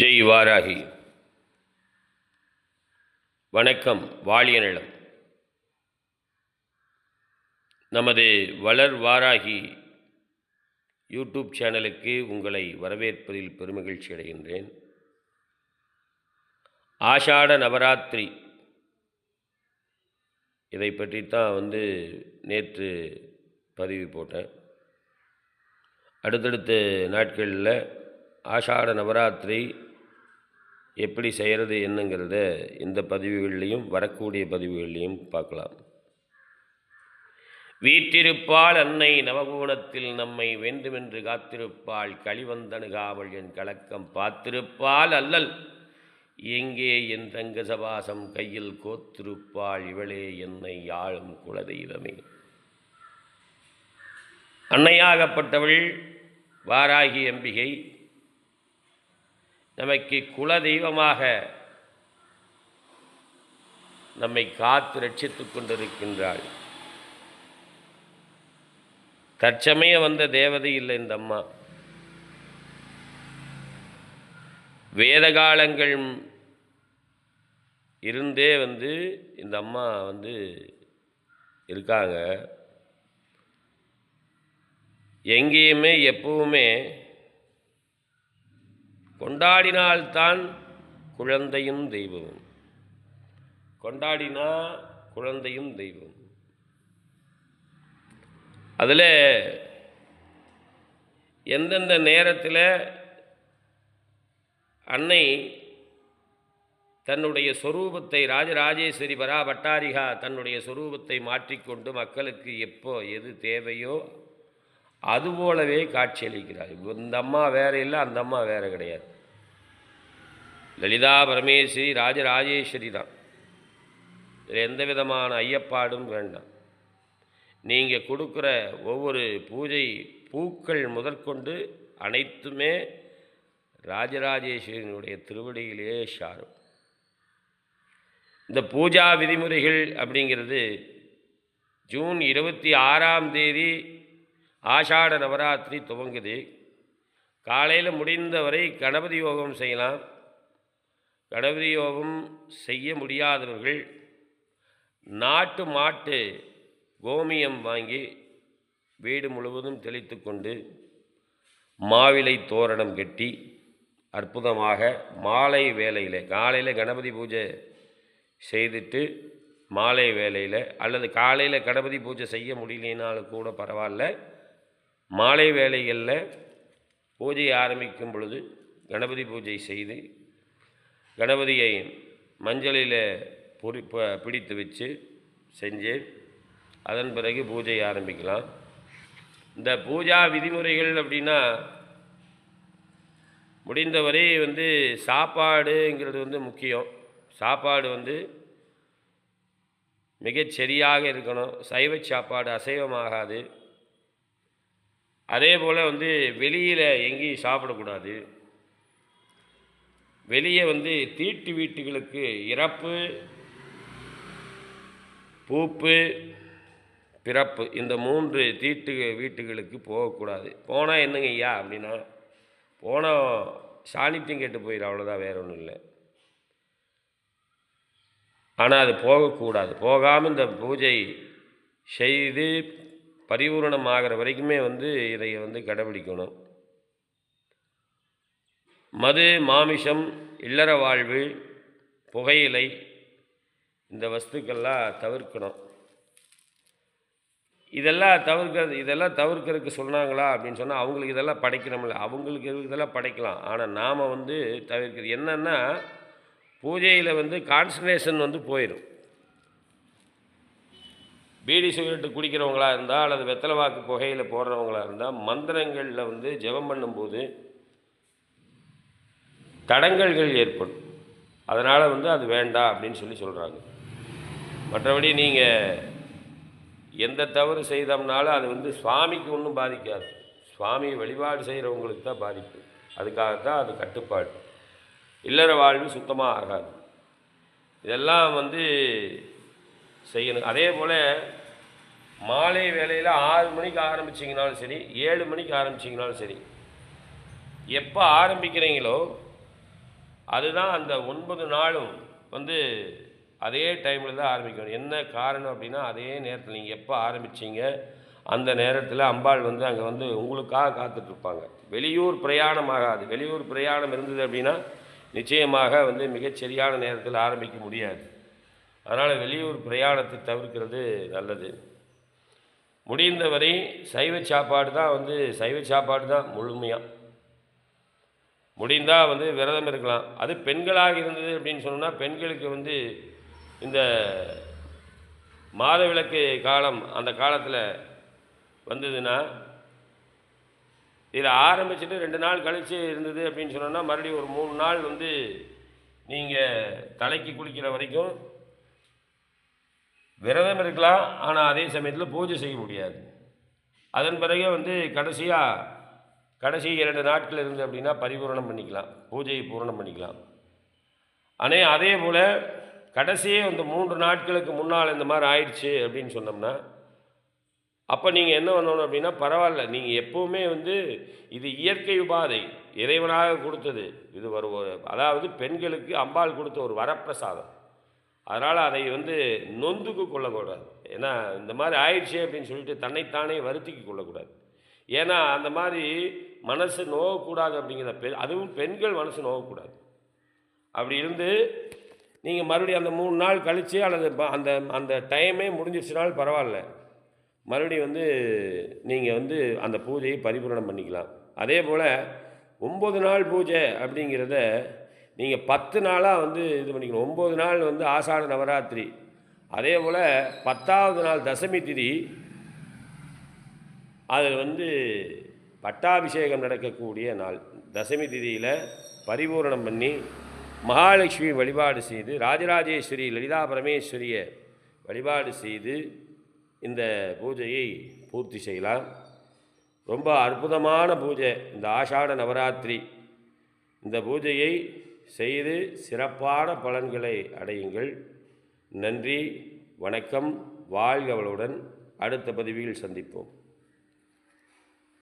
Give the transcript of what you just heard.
ஜெய் வாராகி வணக்கம் வாழிய நிலம். நமது வளர் வாராகி யூடியூப் சேனலுக்கு உங்களை வரவேற்பதில் பெருமகிழ்ச்சி அடைகின்றேன். ஆஷாட நவராத்திரி. இதை பற்றித்தான் வந்து நேற்று பதிவு போட்டேன். அடுத்தடுத்த நாட்களில் ஆஷாட நவராத்திரி எப்படி செய்கிறது என்னங்கிறத இந்த பதிவுகள்லையும் வரக்கூடிய பதிவுகள்லையும் பார்க்கலாம். வீற்றிருப்பாள் அன்னை நவகோணத்தில் நம்மை வேண்டுமென்று காத்திருப்பாள். களிவந்தனுகாவள் என் கலக்கம் பார்த்திருப்பாள் அல்லல். எங்கே என் தங்க சபாசம் கையில் கோத்திருப்பாள் இவளே என்னை யாழும் குலதெய்வமே. அன்னையாகப்பட்டவள் வாராகி அம்பிகை நமக்கு குல தெய்வமாக நம்மை காத்து ரட்சித்து கொண்டிருக்கின்றாள். தற்சமயம் வந்த தேவதை இல்லை இந்த அம்மா. வேத காலங்கள் இருந்தே வந்து இந்த அம்மா வந்து இருக்காங்க. எங்கேயுமே எப்பவுமே கொண்டாடினால்தான் குழந்தையும் தெய்வம் கொண்டாடினா குழந்தையும் தெய்வம் அதில் எந்தெந்த நேரத்தில் அன்னை தன்னுடைய சொரூபத்தை ராஜராஜேஸ்வரி பரா பட்டாரிகா தன்னுடைய சொரூபத்தை மாற்றிக்கொண்டு மக்களுக்கு எப்போ எது தேவையோ அதுபோலவே காட்சியளிக்கிறார். இந்த அம்மா வேறு இல்லை அந்த அம்மா வேறு கிடையாது. லலிதா பரமேஸ்வரி ராஜராஜேஸ்வரி தான். இதில் எந்த விதமான ஐயப்பாடும் வேண்டாம். நீங்கள் கொடுக்குற ஒவ்வொரு பூஜை பூக்கள் முதற்கொண்டு அனைத்துமே ராஜராஜேஸ்வரியினுடைய திருவடியிலே சாரும். இந்த பூஜா விதிமுறைகள் அப்படிங்கிறது ஜூன் இருபத்தி ஆறாம் தேதி ஆஷாட நவராத்திரி துவங்குது. காலையில் முடிந்தவரை கணபதி யோகம் செய்யலாம். கணபதி யோகம் செய்ய முடியாதவர்கள் நாட்டு மாட்டு கோமியம் வாங்கி வீடு முழுவதும் தெளித்து கொண்டு மாவிலை தோரணம் கட்டி அற்புதமாக மாலை வேலையில் காலையில் கணபதி பூஜை செய்துட்டு மாலை வேலையில் அல்லது காலையில் கணபதி பூஜை செய்ய முடியலனாலும் கூட பரவாயில்ல. மாலை வேளைகளில் பூஜை ஆரம்பிக்கும் பொழுது கணபதி பூஜை செய்து கணபதியை மஞ்சளில் பொறி பிடித்து வச்சு செஞ்சு அதன் பிறகு பூஜை ஆரம்பிக்கலாம். இந்த பூஜா விதிமுறைகள் அப்படின்னா முடிந்தவரை வந்து சாப்பாடுங்கிறது வந்து முக்கியம். சாப்பாடு வந்து மிகச் சரியாக இருக்கணும். சைவ சாப்பாடு அசைவமாகாது. அதே போல் வந்து வெளியில் எங்கேயும் சாப்பிடக்கூடாது. வெளியே வந்து தீட்டு வீட்டுகளுக்கு இறப்பு பூப்பு பிறப்பு இந்த மூன்று தீட்டு வீட்டுகளுக்கு போகக்கூடாது. போனால் என்னங்க ஐயா அப்படின்னா போனால் சாணித்தியம் கெட்டு போயிடும் அவ்வளோதான் வேற ஒன்றும் இல்லை. ஆனால் அது போகக்கூடாது. போகாமல் இந்த பூஜை செய்து பரிபூரணம் ஆகிற வரைக்குமே வந்து இதை வந்து கடைபிடிக்கணும். மது மாமிசம் இல்லற வாழ்வு புகையிலை இந்த வஸ்துக்கள்லாம் தவிர்க்கணும். இதெல்லாம் தவிர்க்கிறது இதெல்லாம் தவிர்க்கிறதுக்கு சொன்னாங்களா அப்படின்னு சொன்னால் அவங்களுக்கு இதெல்லாம் படைக்கணும்ல. அவங்களுக்கு இதெல்லாம் படைக்கலாம். ஆனால் நாம் வந்து தவிர்க்கிறது என்னென்னா பூஜையில் வந்து கான்சன்ட்ரேஷன் வந்து போயிடும் பீடி சிகரெட்டு குடிக்கிறவங்களாக இருந்தால் அல்லது வெத்தலை வாக்கு புகையில் போடுறவங்களாக இருந்தால் மந்திரங்களில் வந்து ஜெபம் பண்ணும்போது தடங்கல்கள் ஏற்படும். அதனால் வந்து அது வேண்டாம் அப்படின்னு சொல்லி சொல்கிறாங்க மற்றபடி நீங்கள் எந்த தவறு செய்தோம்னாலும் அது வந்து சுவாமிக்கு ஒன்றும் பாதிக்காது. சுவாமியை வழிபாடு செய்கிறவங்களுக்கு தான் பாதிப்பு. அதுக்காகத்தான் அது கட்டுப்பாடு. இல்லற வாழ்வு சுத்தமாக ஆகாது. இதெல்லாம் வந்து செய்யணும். அதே போல் மாலை வேலையில் ஆறு மணிக்கு ஆரம்பிச்சிங்கனாலும் சரி ஏழு மணிக்கு ஆரம்பிச்சிங்கனாலும் சரி எப்போ ஆரம்பிக்கிறீங்களோ அதுதான் அந்த ஒன்பது நாளும் வந்து அதே டைமில் தான் ஆரம்பிக்கணும். என்ன காரணம் அப்படின்னா அதே நேரத்தில் நீங்கள் எப்போ ஆரம்பிச்சிங்க அந்த நேரத்தில் அம்பாள் வந்து அங்கே வந்து உங்களுக்காக காத்துட்ருப்பாங்க வெளியூர் பிரயாணம் ஆகாது. வெளியூர் பிரயாணம் இருந்தது அப்படின்னா நிச்சயமாக வந்து மிகச்சரியான நேரத்தில் ஆரம்பிக்க முடியாது. அதனால் வெளியூர் பிரயாணத்தை தவிர்க்கிறது நல்லது. முடிந்தவரை சைவ சாப்பாடு தான் வந்து சைவ சாப்பாடு தான் முழுமையாக முடிந்தால் வந்து விரதம் இருக்கலாம். அது பெண்களாக இருந்தது அப்படின்னு சொன்னோம்னா பெண்களுக்கு வந்து இந்த மாதவிளக்கு காலம் அந்த காலத்தில் வந்ததுன்னா இதில் ஆரம்பிச்சுட்டு ரெண்டு நாள் கழித்து இருந்தது அப்படின்னு சொன்னோன்னா மறுபடியும் ஒரு மூணு நாள் வந்து நீங்கள் தலைக்கு குளிக்கிற வரைக்கும் விரதம் இருக்கலாம் ஆனால் அதே சமயத்தில் பூஜை செய்ய முடியாது. அதன் பிறகு வந்து கடைசியாக கடைசி இரண்டு நாட்கள் இருந்து அப்படின்னா பரிபூரணம் பண்ணிக்கலாம் பூஜையை பூரணம் பண்ணிக்கலாம். ஆனால் அதே போல் கடைசியே அந்த மூன்று நாட்களுக்கு முன்னால் இந்த மாதிரி ஆயிடுச்சு அப்படின்னு சொன்னோம்னா அப்போ நீங்கள் என்ன பண்ணணும் அப்படின்னா பரவாயில்ல நீங்கள் எப்போவுமே வந்து இது இயற்கை உபாதை இறைவனாக கொடுத்தது. இது ஒரு- அதாவது பெண்களுக்கு அம்பாள் கொடுத்த ஒரு வரப்பிரசாதம். அதனால் அதை வந்து நொந்துக்கு கொள்ளக்கூடாது. ஏன்னா இந்த மாதிரி ஆயிடுச்சே அப்படின்னு சொல்லிட்டு தன்னைத்தானே வருத்திக்கு கொள்ளக்கூடாது. ஏன்னா அந்த மாதிரி மனசு நோகக்கூடாது அப்படிங்கிற பெ அதுவும் பெண்கள் மனசு நோகக்கூடாது. அப்படி இருந்து நீங்கள் மறுபடியும் அந்த மூணு நாள் கழித்து அல்லது ப- அந்த அந்த டைமே முடிஞ்சிருச்சுனாலும் பரவாயில்ல. மறுபடியும் வந்து நீங்கள் வந்து அந்த பூஜையை பரிபூரணம் பண்ணிக்கலாம். அதே போல் ஒம்பது நாள் பூஜை அப்படிங்கிறத நீங்கள் பத்து நாளாக வந்து இது பண்ணிக்கணும். ஒம்பது நாள் வந்து ஆஷாட நவராத்திரி. அதே போல் பத்தாவது நாள் தசமி திதி அதில் வந்து பட்டாபிஷேகம் நடக்கக்கூடிய நாள். தசமி திதியில் பரிபூரணம் பண்ணி மகாலட்சுமி வழிபாடு செய்து ராஜராஜேஸ்வரி லலிதா பரமேஸ்வரியை வழிபாடு செய்து இந்த பூஜையை பூர்த்தி செய்யலாம். ரொம்ப அற்புதமான பூஜை. இந்த ஆஷாட நவராத்திரி. இந்த பூஜையை செய்து சிறப்பான பலன்களை அடையுங்கள். நன்றி வணக்கம் வாழ்கவளுடன் அடுத்த பதிவில் சந்திப்போம்.